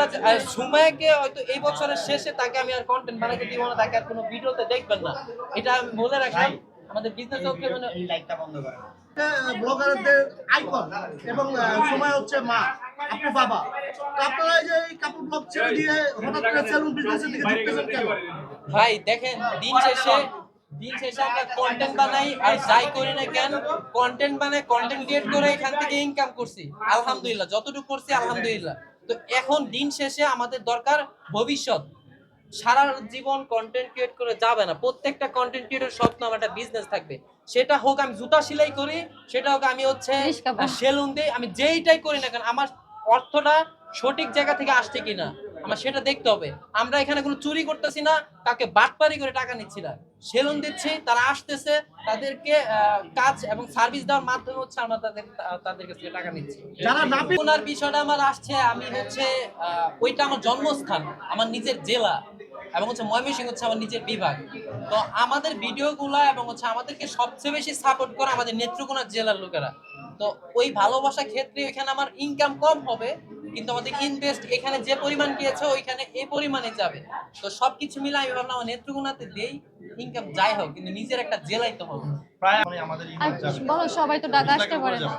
আমরা হয়তো এই বছরের শেষে তাকে আমি আর কন্টেন্ট বানাতে দিব না তাকে আর কোনো ভিডিওতে দেখবেন না। এটা আমি বলে রাখলাম আমাদের বিজনেস ওকে মানে এই লাইটটা বন্ধ করে ব্লগারদের আইকন এবং সময় হচ্ছে মা আপনি বাবা। আপনারা যে কাপড় ব্লগ ছেড়ে দিয়ে হঠাৎ করে সেলুন বিজনেসের দিকে ঢুকতেছেন কেন? ভাই দেখেন দিন শেষে দিন শেষে আমরা কন্টেন্ট বানাই আর যাই করি না কেন কন্টেন্ট বানাই কন্টেন্ট ক্রিয়েট করে এখান থেকে ইনকাম করছি। আলহামদুলিল্লাহ যতটুকু করছি আলহামদুলিল্লাহ। তো এখন দিন শেষে আমাদের দরকার ভবিষ্যৎ। সারা জীবন কন্টেন্ট ক্রিয়েট করে যাবে না। প্রত্যেকটা কন্টেন্ট ক্রিয়েটর স্বপ্ন আমার একটা বিজনেস থাকবে। সেটা হোক আমি জুতা সেলাই করি সেটা হোক আমি হচ্ছে সেলুন দিই আমি যেইটাই করি না কেন আমার অর্থটা সঠিক জায়গা থেকে আসছে কিনা। আমার সেটা দেখতে হবে। আমরা এখানে কোনো চুরি করতেছি না তাকে বাটপারি করে টাকা নিচ্ছি না। সেলুন দিচ্ছি তারা আসতেছে তাদেরকে কাজ এবং সার্ভিস দেওয়ার মাধ্যমে হচ্ছে আমরা তাদের তাদের কাছ থেকে টাকা নিচ্ছি। যারা নাপি ওনার বিষয়টা আমার আসছে আমি হচ্ছে ওইটা আমার জন্মস্থান আমার নিজের জেলা এবং হচ্ছে ময়মনসিংহ হচ্ছে আমার নিজের বিভাগ। তো আমাদের ভিডিওগুলো এবং হচ্ছে আমাদেরকে সবচেয়ে বেশি সাপোর্ট করে আমাদের নেত্রকোনা জেলার লোকেরা। তো ওই ভালোবাসা ক্ষেত্রে এখানে আমার ইনকাম কম হবে কিন্তু আমাদের ইনভেস্ট এখানে যে পরিমাণ গিয়েছে ওইখানে এই পরিমাণে যাবে। তো সবকিছু মিলে আমি ভাবলাম আমার নেত্রকোনাতে দেই ইনকাম যাই হোক কিন্তু নিজের একটা জেলাই তো হবে প্রায় আমাদের আর বলো সবাই তো ঢাকা আসতে পারে না।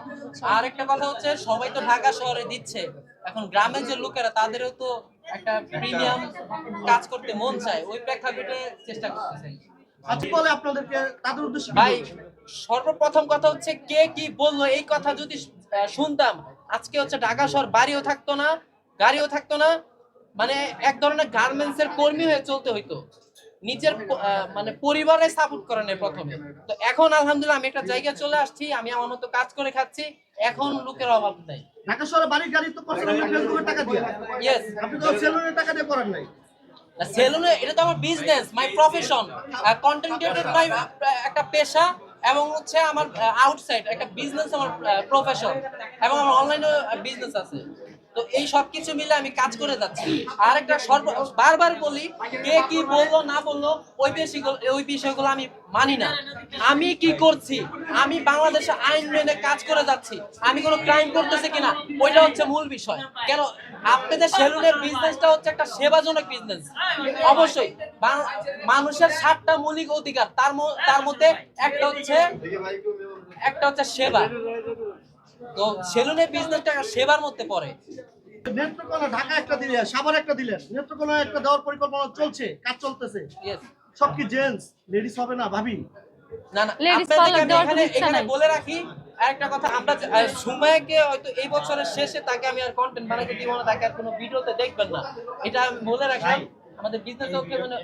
আর একটা কথা হচ্ছে সবাই তো ঢাকা শহরে দিচ্ছে। এখন গ্রামের যে লোকেরা তাদেরও তো একটা প্রিমিয়াম কাজ করতে মন চায়। ওই প্রেক্ষাপটে চেষ্টা করতেছে। আজকে বলে আপনাদেরকে তাদের উদ্দেশ্যে ভাই সর্বপ্রথম কথা হচ্ছে কে কি বলল? এই কথা যদি শুনতাম আজকে হচ্ছে ঢাকা শহর বাড়িও থাকতো না গাড়িও থাকতো না। মানে এক ধরনের গার্মেন্টস এর কর্মী হয়ে চলতে হইতো। নিজের মানে পরিবারে সাপোর্ট করে নেয় প্রথমে। তো এখন আলহামদুলিল্লাহ আমি একটা জায়গায় চলে আসছি আমি আমার মতো কাজ করে খাচ্ছি এখন লোকের অভাব নাই। ঢাকা শহরে বাড়ির গাড়ি তো টাকা দিয়ে ইয়েস আপনি তো সেলুনের টাকা দিয়ে করেন নাই। সেলুনে এটা তো আমার business my profession content creator my একটা পেশা। এবং হচ্ছে আমার আউটসাইড একটা বিজনেস আমার প্রফেশন এবং আমার অনলাইনে বিজনেস আছে। তো এই সব কিছু মিলে আমি কাজ করে যাচ্ছি। আর একটা সর্ব বারবার বলি, কে কি বলল, না বলল, ওই বিষয়গুলো ওই বিষয়গুলো আমি মানি না। আমি কি করছি? আমি বাংলাদেশে আইন মেনে কাজ করে যাচ্ছি। আমি কোনো ক্রাইম করতেছি কিনা, ওইটা হচ্ছে মূল বিষয়। কেন? আপনাদের সেলুনের বিজনেসটা হচ্ছে একটা সেবাজনক বিজনেস অবশ্যই মানুষের সাতটা মৌলিক অধিকার, তার তার মধ্যে একটা হচ্ছে একটা হচ্ছে সেবা। তো সেলুনের বিজনেসটা সেবার মধ্যে পড়ে। নেত্রকোনা ঢাকা একটা দিলেন সাভার একটা দিলেন। নেত্রকোনা একটা দেওয়ার পরিকল্পনা চলছে কাজ চলতেছে. সব কি জেন্টস লেডিস হবে না ভাবি? না না এখানে এখানে বলে রাখি আরেকটা কথা আমরা সুমাইয়াকে হয়তো এই বছরের শেষে তাকে আমি আর কন্টেন্ট বানাতে দিব না তাকে আর কোনো ভিডিওতে দেখবেন না। এটা আমি বলে রাখলাম আমাদের বিজনেস ওকে মানে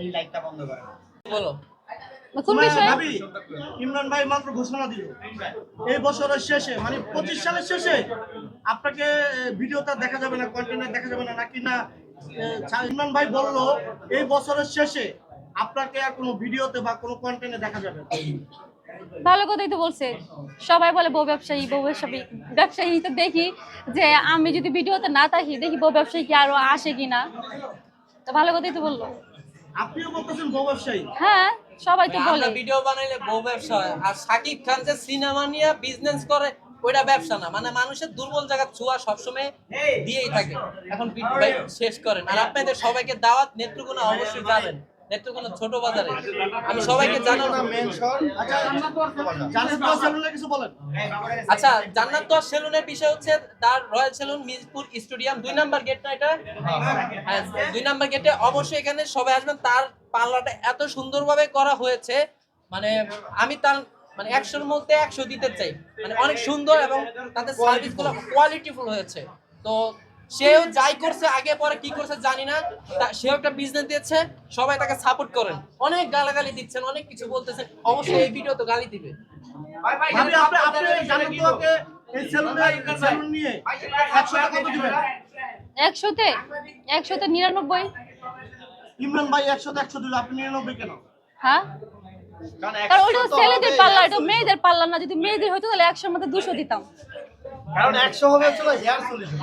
বন্ধ করে বলো। কোন বিষয়ে? ইমরান ভাই মাত্র ঘোষণা দিল। এই বছরের শেষে মানে পঁচিশ সালের শেষে আপনাকে ভিডিওটা দেখা যাবে না কন্টেন্ট দেখা যাবে না নাকি না? ইমরান ভাই বলল এই বছরের শেষে আপনাকে আর কোনো ভিডিওতে বা কোনো কন্টেন্টে দেখা যাবে না। ভালো কথাই তো বলছে। সবাই বলে বউ ব্যবসায়ী বউ ব্যবসায়ী ব্যবসায়ী তো দেখি যে আমি যদি ভিডিওতে না থাকি দেখি বউ ব্যবসায়ী কি আরও আসে কিনা। তো ভালো কথাই তো বলল। আপনিও বলতেছেন বউ ব্যবসায়ী? হ্যাঁ সবাই তো বলে। ভিডিও বানাইলে বউ ব্যবসা হয় আর সাকিব খান যে সিনেমা নিয়ে বিজনেস করে ওইটা ব্যবসা না। মানে মানুষের দুর্বল জায়গা ছোঁয়া সবসময় দিয়েই থাকে। এখন ভিডিও শেষ করেন। আর আপনাদের সবাইকে দাওয়াত নেত্রকোনা অবশ্যই যাবেন। নেত্রকোনা ছোট বাজারে। আমি সবাইকে জানাব। মেন আচ্ছা জান্নাত তো সেলুনের বিষয় হচ্ছে তার রয়্যাল সেলুন মিরপুর স্টেডিয়াম। দুই নাম্বার গেট না এটা? হ্যাঁ দুই নাম্বার গেটে অবশ্যই এখানে সবাই আসবেন। তার পার্লারটা এত সুন্দরভাবে করা হয়েছে মানে আমি তার মানে একশোর মধ্যে একশো দিতে চাই। মানে অনেক সুন্দর এবং তাদের সার্ভিসগুলো কোয়ালিটিফুল হয়েছে। তো সেও যাই করছে আগে পরে কি করছে জানি না। তা- সেও একটা বিজনেস দিয়েছে সবাই তাকে সাপোর্ট করেন। অনেক গালাগালি দিচ্ছেন অনেক কিছু বলতেছেন অবশ্যই এই ভিডিও তো গালি দিবে। ভাবি আপনি আপনি জানেন তো ওকে এই সেলুনে সেলুন নিয়ে একশো টাকা কত দিবেন? একশোতে? একশোতে নিরানব্বই? ইমরান ভাই একশোতে একশো দিল আপনি নিরানব্বই কেন? হ্যাঁ? কারণ ওটা 100 তো ছেলেদের হবে, পাল্লা এটা মেয়েদের পাল্লা না যদি মেয়েদের হতো তাহলে একশোর মধ্যে দুশো দিতাম। কারণ একশো হবে চলো হেয়ার সলিউশন